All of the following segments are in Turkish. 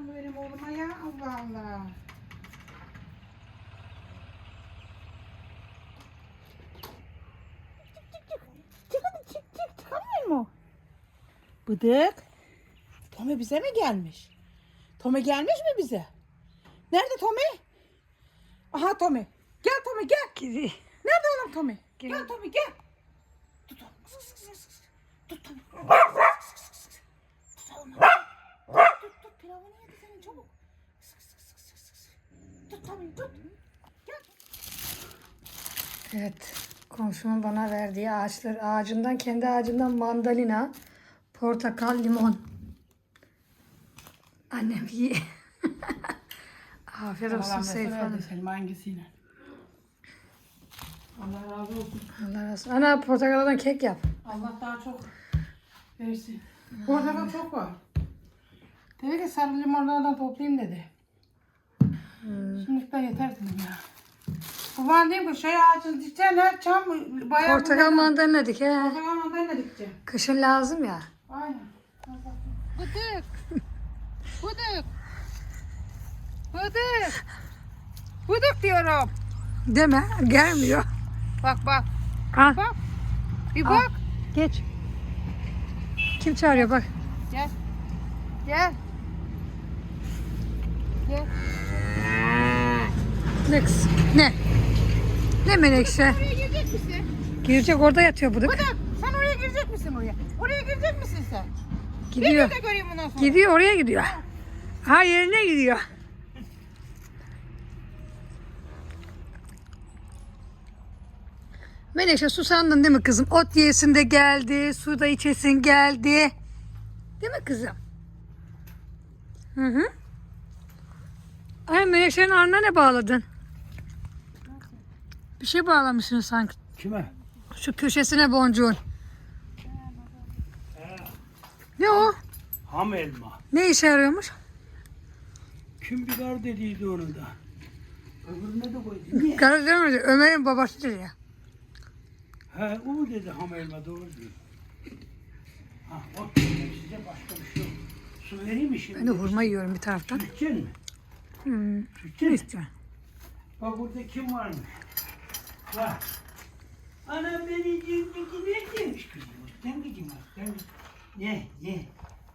Mı benim oğluma ya Allah Allah. Bıdık. Tome bize mi gelmiş? Tome gelmiş mi bize? Nerede Tome? Aha Tome. Gel Tome gel. Nerede oğlum Tommy? Gel. Gel Tommy gel. Tut onu. Tut Tommy. Sık sık sık sık. Tut onu. Tut tut pilavını yedi senin çabuk. Sık sık sık sık sık. sık. Tut Tommy tut. Gel. Evet. Komşumun bana verdiği ağaçlar ağacından kendi ağacından mandalina, portakal, limon. Annem iyi. Afiyet olsun Seyf Hanım. Selim hangisiyle? Allah razı olsun. Allah razı olsun. Ana portakaldan kek yap. Allah daha çok versin. Portakal çok var. Dedi ki sarı limonlardan toplayayım dedi. Şimdi de yeter dedim ya. Bu bana diyeyim ki şey ağacın dikeceksin her çam bayağı Portakal mandalina dik he. Portakal mandalina dikeceğim. Kışın lazım ya. Aynen. Bıdık. Bıdık. Bıdık. Bıdık diyorum. Deme gelmiyor. Bak bak. Al, Bak. Bir Al. bak. geç. Kim çağırıyor bak. Gel. Gel. Gel. Ne kız? Ne? Ne menekşe? Oraya girecek misin? Girecek orada yatıyor bıdık. Bıdık. Sen oraya girecek misin oraya? Oraya girecek misin sen? Gidiyor. Bir de göreyim bundan sonra. Gidiyor oraya gidiyor. Ha yerine gidiyor. Menekşe susandın değil mi kızım? Ot yesin de geldi, su da içesin geldi. Değil mi kızım? Hı hı. Ay Menekşe'nin arnına ne bağladın? Bir şey bağlamışsın sanki. Kime? Şu köşesine boncuğun. Ne o? Ham elma. Ne işe yarıyormuş? Kim biber dediydi onu da. Öbürüne de koydu. Niye? Karı demedi. Ömer'in babası dedi ya. He o mu dedi ham elma doğru diyor. Ha bak size başka bir şey yok. Su vereyim mi şimdi? Ben de hurma yiyorum bir taraftan. İçecek mi? Hmm. Ne mi? istiyorsun? Bak burada kim varmış? Var. Ana beni cildeki ne demiş kızım? Sen kızım var. Sen Ne? Ne?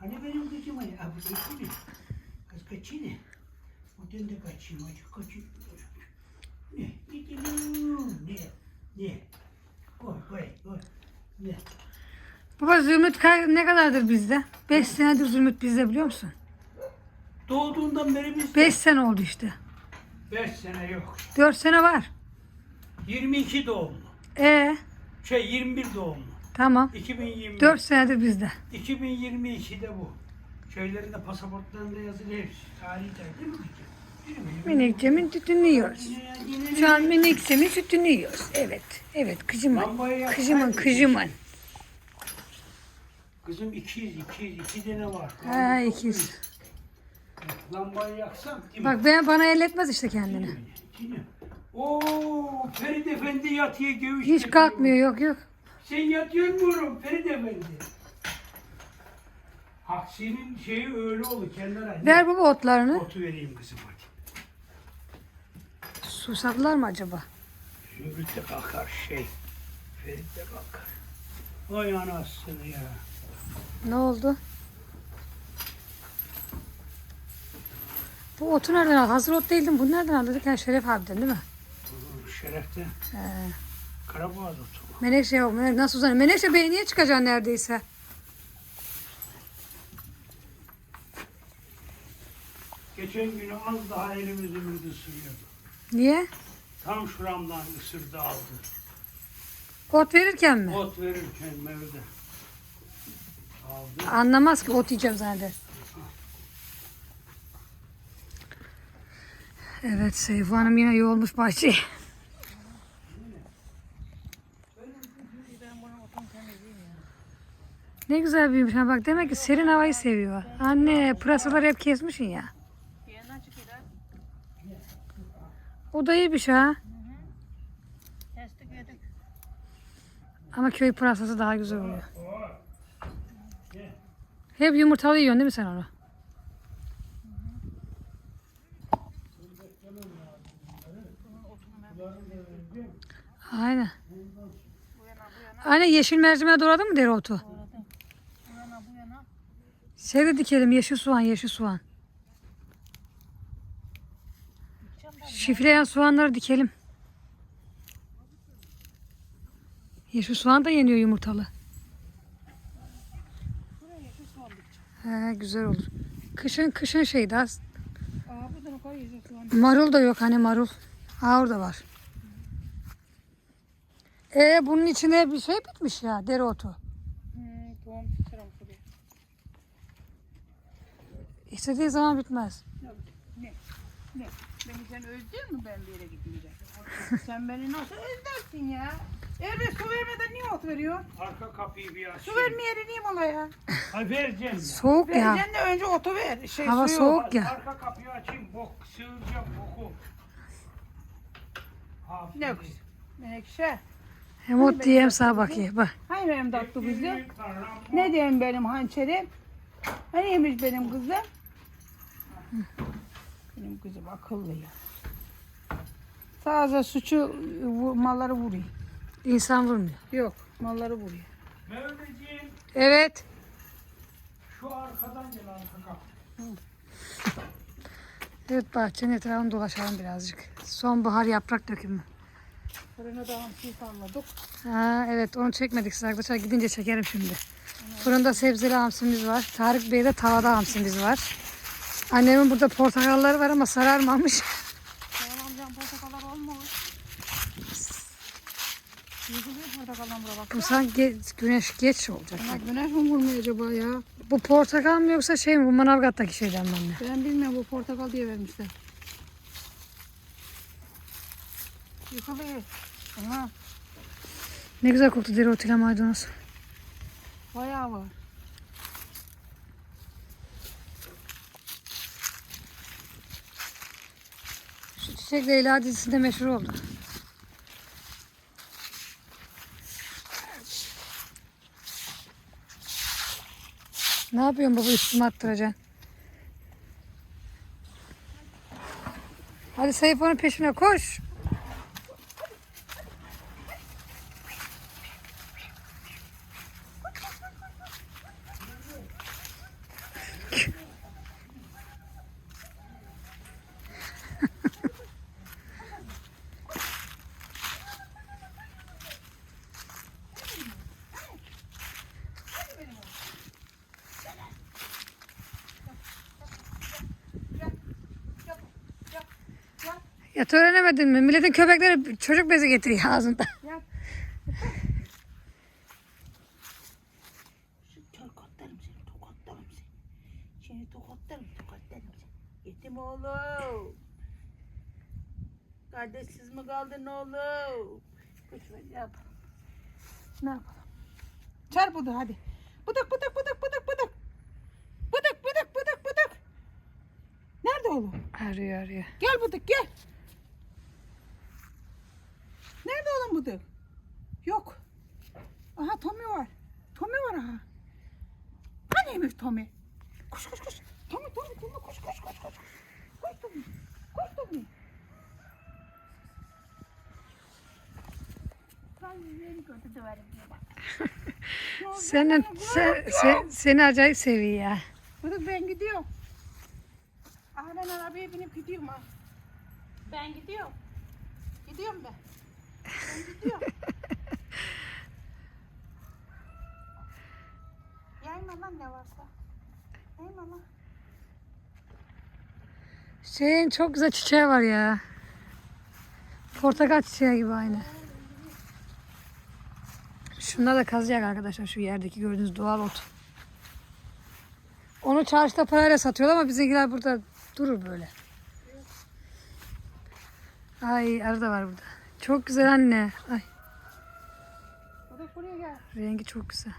Hani benim kızım var. Abi geçti mi? Kız kaçıydı? Odan da kaçayım. Acık kaçayım. Ne? Gidiyorum. Ne? Ne? Koy koy koy. Ne? Baba Zümrüt ne kadardır bizde? 5 senedir Zümrüt bizde biliyor musun? Doğduğundan beri biz 5 sene oldu işte. 5 sene yok. 4 sene var. 22 doğumlu. E Şey 21 doğumlu. tamam. 2020. 4 senedir bizde. 2022'de bu. Şeylerinde pasaportlarında yazılı hepsi. Tarihi de değil mi? Değil mi? Menekşemin sütünü yiyoruz. Şu an menekşemin sütünü yiyoruz. Evet. Evet Kızımın mısın? kızımın. Kızım 200, 200, 2 tane var. Ha ikiz. Lambayı yaksam değil mi? Bak ben bana elletmez işte kendini. Değil mi? Oo, Ferit Efendi yatıyor göğüs. Hiç kalkmıyor yok yok. Sen yatıyor mu Ferit Efendi? Aksinin şeyi öyle oldu kenara. Ver baba otlarını. Otu vereyim kızım hadi. Susadılar mı acaba? Zümrüt de kalkar şey. Ferit de kalkar. Vay anasını ya. Ne oldu? Bu otu nereden aldın? Hazır ot değildi mi? Bunu nereden aldık? Yani Şeref abiden değil mi? Şeref'te. Karaboğaz otu. Menekşe yok. Menekşe nasıl uzanıyor? Menekşe beğeniye çıkacaksın neredeyse. Geçen günü az daha elimi zümrüt ısırıyordu. Niye? Tam şuramdan ısırdı aldı. Ot verirken mi? Ot verirken Mevlüt'e. Aldı. Anlamaz ki ot yiyeceğim zanneder. Evet Seyfu Hanım yine yoğulmuş bahçeye. Ne güzel büyümüş. Ha bak demek ki serin havayı seviyor. Anne pırasaları hep kesmişsin ya. O da iyiymiş ha. Ama köy pırasası daha güzel oluyor. Hep yumurtalı yiyorsun değil mi sen onu? Aynen. Aynen yeşil mercimeğe doğradın mı dereotu? Şey de dikelim yeşil soğan yeşil soğan. Şifleyen soğanları dikelim. Yeşil soğan da yeniyor yumurtalı. He, güzel olur. Kışın kışın şey daha marul da yok hani marul. Ha orada var. E bunun içine bir şey bitmiş ya dereotu. İstediği zaman bitmez. Ne? Ne? Beni sen öldün mü ben bir yere gitmeyeceğim? sen beni nasıl özlersin ya? Evet su vermeden niye ot veriyor? Arka kapıyı bir aç. Su vermeyeli niye bana ya? Ay vereceğim ya. Soğuk ya. Vereceksin de önce otu ver. Şey, Hava suyu. soğuk ya. Arka kapıyı açayım bok sığıracağım boku. Aferin. Ne kız? Menekşe. Hem ot diye hem sağa bakıyor. Bak. Hani benim tatlı kızım? Ne diyeyim benim hançerim? Hani yemiş benim kızım? Benim kızım akıllı ya. Sadece suçu vu- malları vuruyor. İnsan vurmuyor. Yok malları vuruyor. Mevlüt'ciğim Evet. şu arkadan gel arka. Evet bahçenin etrafını dolaşalım birazcık. Sonbahar yaprak dökümü. Fırına da hamsi salladık. Ha, evet onu çekmedik size arkadaşlar. Gidince çekerim şimdi. Fırında sebzeli hamsimiz var. Tarık Bey'de tavada hamsimiz var. Annemin burada portakalları var ama sararmamış. Tamam amcam portakallar olmuş. Yıkılıyor portakaldan bura bak. Bu sanki ge- güneş geç olacak. Ama güneş mi vurmuyor acaba ya? Bu portakal mı yoksa şey mi? Bu Manavgat'taki şeyden mi anne? Ben bilmiyorum bu portakal diye vermişler. Aha Ne güzel koktu dereotuyla maydanoz. bayağı var. Çiçek Leyla dizisinde meşhur oldu. Ne yapıyorsun baba üstüme attıracaksın? Hadi sayfanın peşine koş. Ya öğrenemedin mi? Milletin köpekleri çocuk bezi getiriyor ağzında. Tokatlarım seni, tokatlarım seni. Seni tokatlarım, tokatlarım seni. Yetim oğlum. Kardeşsiz mi kaldın oğlum? Ver, ne yapalım? Ne yapalım? Çar budu hadi. Bıdık bıdık bıdık bıdık bıdık. Bıdık bıdık bıdık bıdık. Nerede oğlum? Arıyor arıyor. Gel bıdık gel. Nerede oğlum bıdık? Yok. Aha Tommy var. Tommy var aha. Haniymiş Tommy? Koş koş koş. Tommy Tommy Tommy koş koş koş koş. Koş Tommy. Koş Tommy. Senin, sen, sen- seni acayip seviyor ya. Bıdık ben gidiyorum. Aha ben arabaya binip gidiyorum ha. Ben gidiyorum. Gidiyorum ben. Yayma ne varsa. Yayma. Şeyin çok güzel çiçeği var ya. Portakal çiçeği gibi aynı. Şunlar da kazacak arkadaşlar şu yerdeki gördüğünüz doğal ot. Onu çarşıda parayla satıyorlar ama bizimkiler burada durur böyle. Ay arı da var burada. Çok güzel anne. Ay buraya gel. rengi çok güzel.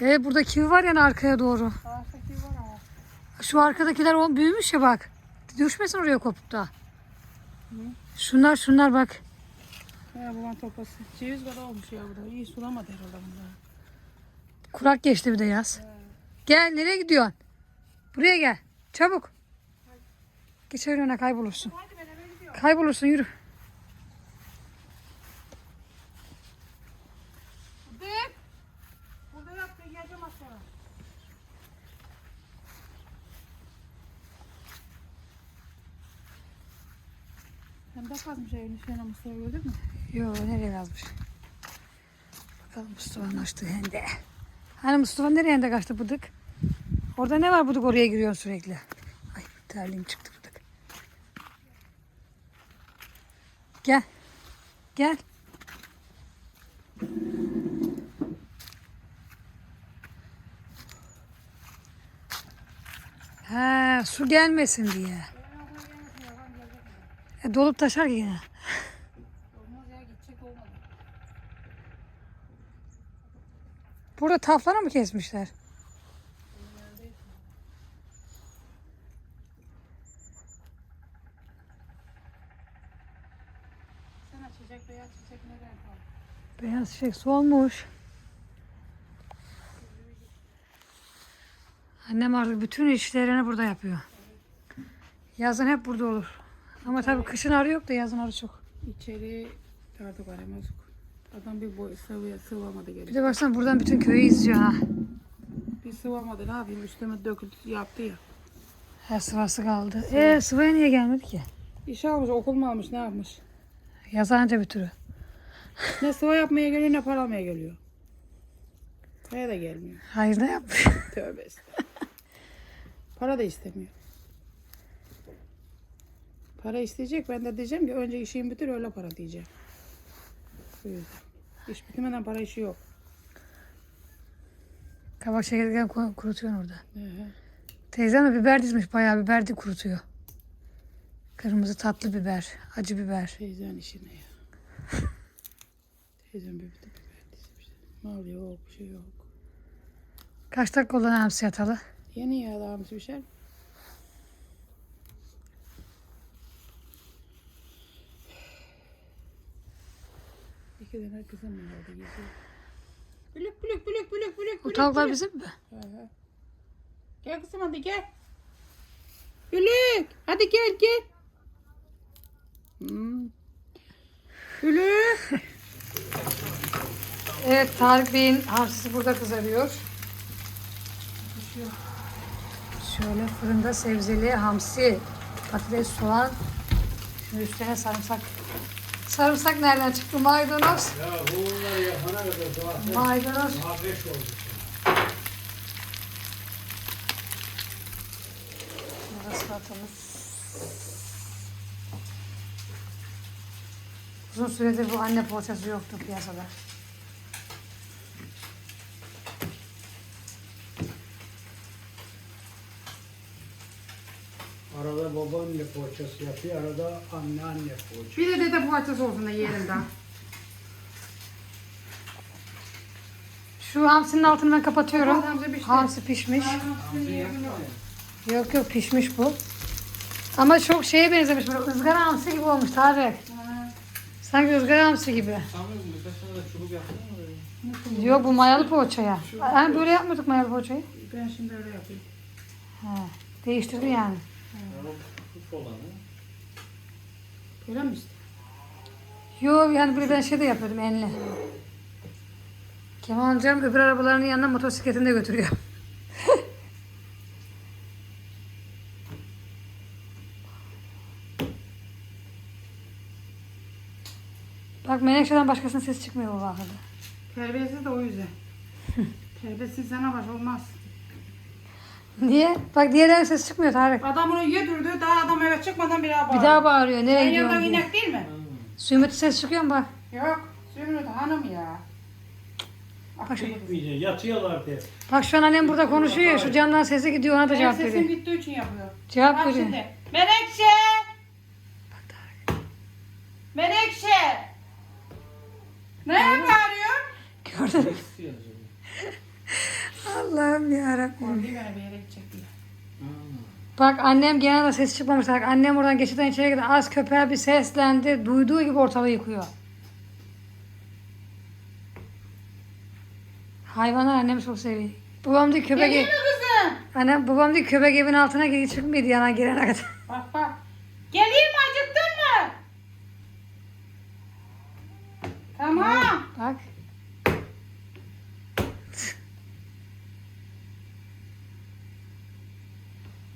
Evet burada kivi var yani arkaya doğru. Şu arkadakiler o büyümüş ya bak. Düşmesin oraya kopup da. Şunlar şunlar bak. Ya bu topası. Ceviz kadar olmuş ya bu da. İyi sulamadı herhalde bunlar. Kurak geçti bir de yaz. Gel nereye gidiyorsun? Buraya gel. Çabuk. Geç önüne kaybolursun. Kaybolursun yürü. Hem de kazmış evin üstüne Mustafa gördün mü? Yo nereye yazmış? Bakalım Mustafa'nın açtığı hende. Hani Mustafa nereye hende kaçtı bıdık? Orada ne var bıdık oraya giriyorsun sürekli. Ay terliğim çıktı bıdık. Gel. Gel. Ha, su gelmesin diye. E, dolup taşar ki yine. Burada taflara mı kesmişler? Açacak beyaz çiçek ne renk var? Beyaz çiçek solmuş. Annem artık bütün işlerini burada yapıyor. Yazın hep burada olur. Ama tabii kışın arı yok da yazın arı çok. İçeri artık aramaz. Adam bir boy sıvıya sıvamadı Bir geri. de baksana buradan bütün köyü izliyor ha. Bir sıvamadı ne yapayım üstüme döküldü yaptı ya. Her sıvası kaldı. Ee sıvaya niye gelmedi ki? İş almış okul mu almış ne yapmış? Yaz anca bir türü. Ne sıva yapmaya geliyor ne para almaya geliyor. Kaya da gelmiyor. Hayır ne yapmış? Tövbe para da istemiyor. Para isteyecek ben de diyeceğim ki önce işini bitir öyle para diyeceğim. Bu yüzden. İş bitmeden para işi yok. Kabak çekirdeğini ku- kurutuyorsun orada. Hı hı. Teyzem de biber dizmiş. Bayağı biber de kurutuyor. Kırmızı tatlı biber, acı biber. Teyzen işine ya. Teyzem bir biber dizmiş. Mal yok bir şey yok. Kaç dakika olan hamsi yatalı? Yeni ya daha bir şey. İki tane kızım var orada geziyor. Bülük bülük bülük bülük bülük Bu bülük. tavuklar bülük. bizim mi? Hı hı. Gel kızım hadi gel. Bülük hadi gel gel. Hmm. Bülük. Evet Tarık Bey'in hamsisi burada kızarıyor. Şöyle fırında sebzeli hamsi, patates, soğan. Şimdi üstüne sarımsak. Sarımsak nereden çıktı? Maydanoz. Ya bunları yapana kadar zaten Maydanoz. muhabbet oldu. Burada salatamız. Uzun süredir bu anne poğaçası yoktu piyasada. Arada babaanne poğaçası yapıyor, arada anneanne poğaçası. Bir de dede poğaçası olsun da yiyelim daha. Şu hamsinin altını ben kapatıyorum. Hamsi pişti. Hamsi pişmiş. Yok yok pişmiş bu. Ama çok şeye benzemiş böyle ızgara hamsi gibi olmuş Tarık. Sanki ızgara hamsi gibi. Yok bu mayalı poğaçaya. Yani böyle yapmadık mayalı poğaçayı. Ben şimdi öyle yapayım. He, değiştirdi yani. Öyle mi işte? Yok yani böyle ben şey de yapıyordum enli. Kemal amcam öbür arabalarının yanına motosikletini de götürüyor. Bak Menekşe'den başkasının sesi çıkmıyor bu vakıda. Terbiyesiz de o yüzden. Terbiyesiz sana baş olmaz. Niye? Bak diğerlerin sesi çıkmıyor Tarık. Adam onu yedirdi daha adam eve çıkmadan bir daha bağırıyor. Bir daha bağırıyor. Nereye Senin gidiyorsun yanından diye. inek değil mi? Zümrüt ses çıkıyor mu bak? Yok. Zümrüt hanım ya. Bak şu- Gitmeyecek. Yatıyorlar diye. Bak şu an annem burada konuşuyor ya. Şu camdan sesi gidiyor ona da Benim cevap sesim veriyor. gittiği için yapıyor. Cevap Bak veriyor. şimdi. Menekşe! Neye bağırıyor? Gördün mü? Allah'ım yarabbim. Korkuyor bana bir yere gidecek diye. Bak annem gene de ses çıkmamış. Bak annem oradan geçitten içeri girdi. Az köpeğe bir seslendi. Duyduğu gibi ortalığı yıkıyor. Hayvanlar annemi çok seviyor. Babam diyor köpek Geliyor mu kızım? Annem babam diyor köpek evin altına girdi çıkmıyordu yana girene kadar. Bak bak. Geleyim mi acıktın mı? Tamam. Bak.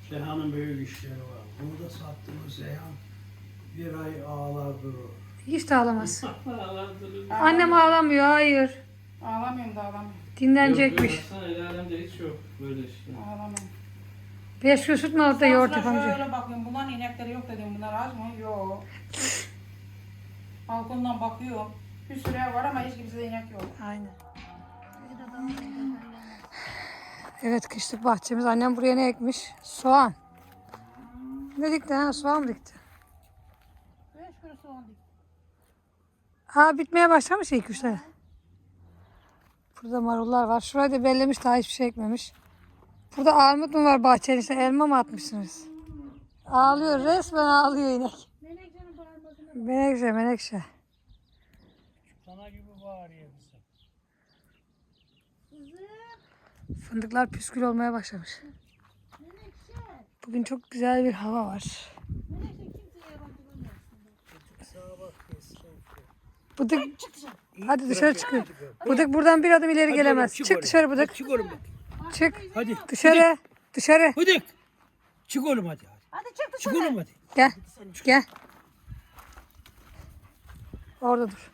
Seyhan'ın büyük işleri var. Burada sattığımız Seyhan bir ay ağlar durur. Hiç de ağlamaz. ağlar durur. Annem ağlamıyor hayır. Ağlamıyorum da ağlamıyorum. Dinlenecekmiş. Baksana el alemde hiç yok böyle işte. Ağlamıyorum. Beş gün süt mü alıp da yoğurt Sonra yapamayacak. Şöyle bakıyorum. Bunların inekleri yok dedim. Bunlar az mı? Yok. Balkondan bakıyorum. Bir sürü ev var ama hiç kimsede inek yok. Aynen. Evet kışlık bahçemiz. Annem buraya ne ekmiş? Soğan. Ne dikti ha? Soğan mı dikti? Beş kurusu oldu. Ha bitmeye başlamış ilk üç tane. Burada marullar var. Şurayı da bellemiş daha hiçbir şey ekmemiş. Burada armut mu var bahçenin içinde? Elma mı atmışsınız? Ağlıyor resmen ağlıyor inek. Menekşe menekşe. Sana gibi bağırıyor bize. Fındıklar püskül olmaya başlamış. Bugün çok güzel bir hava var. Bıdık. Hadi dışarı çıkıyor. Bıdık buradan bir adım ileri gelemez. Çık dışarı bıdık. Çık oğlum. Çık. Hadi. Dışarı. Dışarı. Hadi. Çık oğlum hadi. Hadi çık Çık oğlum hadi. Gel. Gel. Orada dur.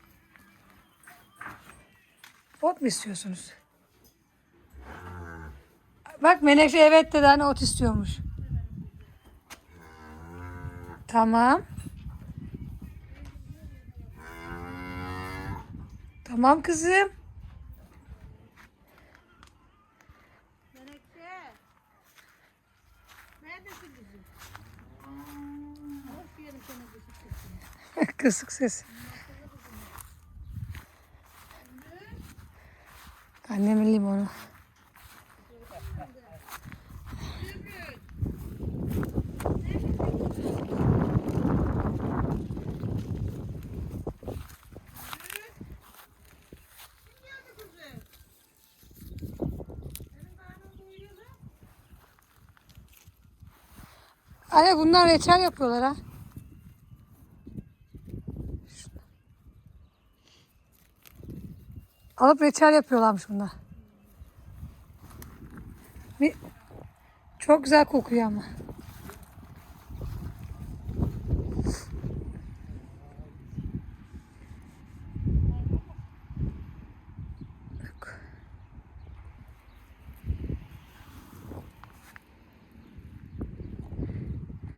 Ot mu istiyorsunuz? Bak Menekşe evet dedi hani ot istiyormuş. Tamam. Tamam kızım. Kısık ses. Annemin limonu. Anne bunlar reçel yapıyorlar ha. Alıp reçel yapıyorlarmış bunlar. Bir- Çok güzel kokuyor ama.